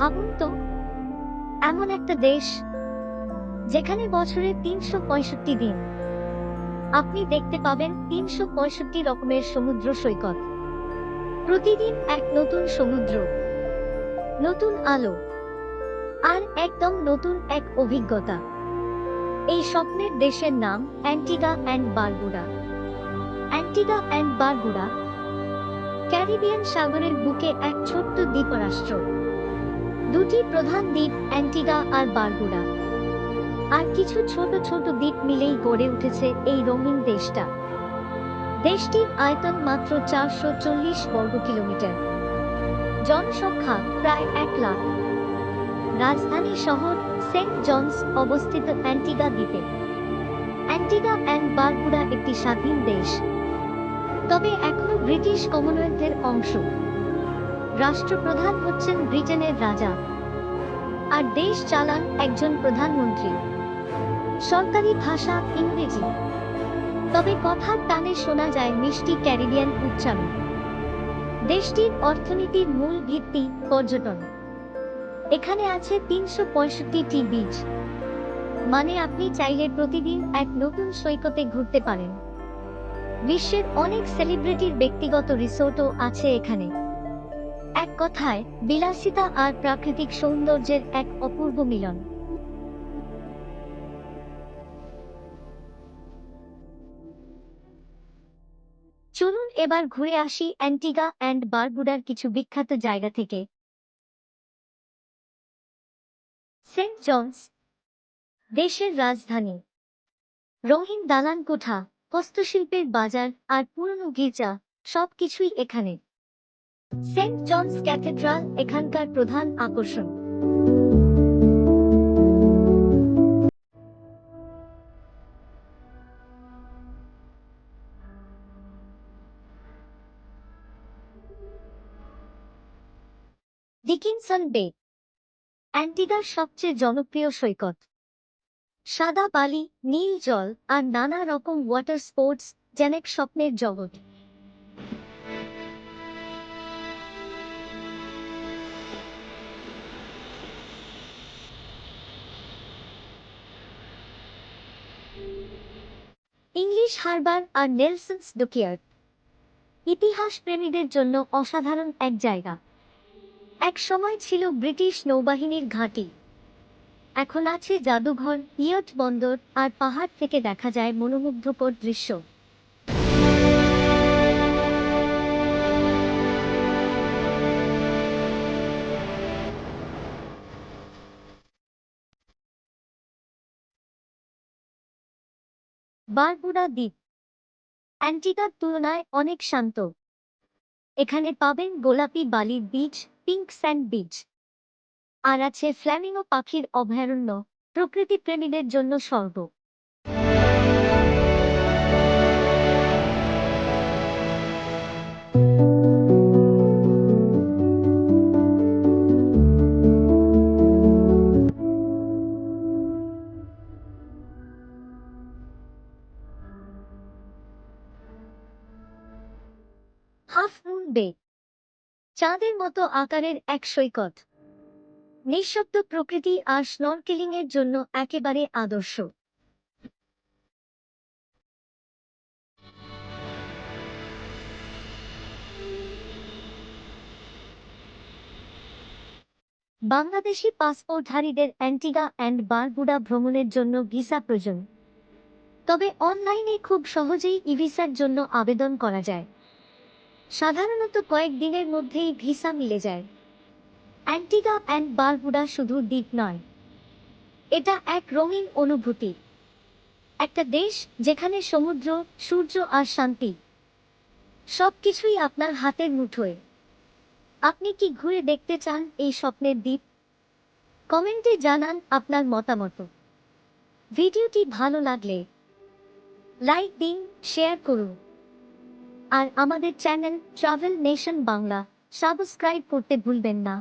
ভাবুন তো, এমন একটা দেশ যেখানে বছরে তিনশো পঁয়ষট্টি দিন। আপনি দেখতে পাবেন তিনশো পঁয়ষট্টি রকমের সমুদ্র সৈকত। প্রতিদিন এক নতুন সমুদ্র, নতুন আলো, আর একদম নতুন এক অভিজ্ঞতা। এই স্বপ্নের দেশের নাম Antigua and Barbuda. Antigua and Barbuda Caribbean সাগরের বুকে এক ছোট্ট দ্বীপরাষ্ট্র। দুটি প্রধান দ্বীপ, অ্যান্টিগা আর বারবুডা আর কিছু ছোট ছোট দ্বীপ মিলেই গড়ে উঠেছে এই রঙিন দেশটা। দেশটির আয়তন মাত্র চারশো চল্লিশ বর্গ কিলোমিটার। জনসংখ্যা প্রায় এক লাখ। রাজধানী শহর সেন্ট জনস অবস্থিত অ্যান্টিগা দ্বীপে। অ্যান্টিগা অ্যান্ড বারবুডা একটি স্বাধীন দেশ। তবে এখনও ব্রিটিশ কমনওয়েলথের অংশ। রাষ্ট্রপ্রধান হচ্ছেন ব্রিটেনের রাজা আর দেশ চালান একজন প্রধানমন্ত্রী। সরকারি ভাষা ইংরেজি। তবে কথার টানে শোনা যায় মিষ্টি ক্যারিবিয়ান উচ্চারণ। দেশটির অর্থনীতির মূল ভিত্তি পর্যটন। এখানে আছে তিনশো পঁয়ষট্টিটি বীজ মানে আপনি চাইলে প্রতিদিন এক নতুন সৈকতে ঘুরতে পারেন। বিশ্বের অনেক সেলিব্রিটির ব্যক্তিগত রিসোর্টও আছে এখানে। এক কথায়, বিলাসিতা আর প্রাকৃতিক সৌন্দর্যের এক অপূর্ব মিলন। চলুন এবার ঘুরে আসি অ্যান্টিগা অ্যান্ড বারবুডার কিছু বিখ্যাত জায়গা থেকে। সেন্ট জনস, দেশের রাজধানী। রঙিন দালান কোঠা হস্তশিল্পের বাজার আর পুরনো গির্জা, সবকিছুই এখানে। সেন্ট জনস ক্যাথেড্রাল এখানকার প্রধান আকর্ষণ। ডিকিনসন বে, অ্যান্টিগার সবচেয়ে জনপ্রিয় সৈকত। সাদা বালি, নীল জল আর নানা রকম ওয়াটার স্পোর্টস যেন এক স্বপ্নের জগৎ। ইংলিশ হারবার আর নেলসন্স ডকিয়ার্ড ইতিহাস প্রেমীদের জন্য অসাধারণ এক জায়গা। এক সময় ছিল ব্রিটিশ নৌবাহিনীর ঘাঁটি। এখন আছে জাদুঘর, ইয়ট বন্দর আর পাহাড় থেকে দেখা যায় মনোমুগ্ধকর দৃশ্য। বারবুডা দ্বীপ। অ্যান্টিকার তুলনায় অনেক শান্ত। এখানে পাবেন গোলাপি বালির বীজ, পিঙ্ক স্যান্ড বীজ। আর আছে ফ্ল্যামিং ও পাখির অভয়ারণ্য প্রকৃতি প্রেমীদের জন্য স্বর্গ। হাফ মুন বে। চাঁদের মতো আকারের এক সৈকত। নিঃশব্দ প্রকৃতি আর স্নরকেলিং এর জন্য একেবারে আদর্শ। বাংলাদেশি পাসপোর্টধারীদের অ্যান্টিগা অ্যান্ড বারবুডা ভ্রমণের জন্য ভিসা প্রয়োজন। তবে অনলাইনে খুব সহজেই ই ভিসার জন্য আবেদন করা যায়। সাধারণত কয়েক দিনের মধ্যেই ভিসা মিলে যায়। অ্যান্টিগা অ্যান্ড বারবুডা শুধু দ্বীপ নয়। এটা এক রঙিন অনুভূতি। একটা দেশ যেখানে সমুদ্র, সূর্য আর শান্তি। সবকিছুই আপনার হাতের মুঠোয়। আপনি কি ঘুরে দেখতে চান এই স্বপ্নের দ্বীপ? কমেন্টে জানান আপনার মতামত। ভিডিওটি ভালো লাগলে লাইক দিন, শেয়ার করুন। আর আমাদের channel travel nation Bangla. Subscribe করতে ভুলবেন না।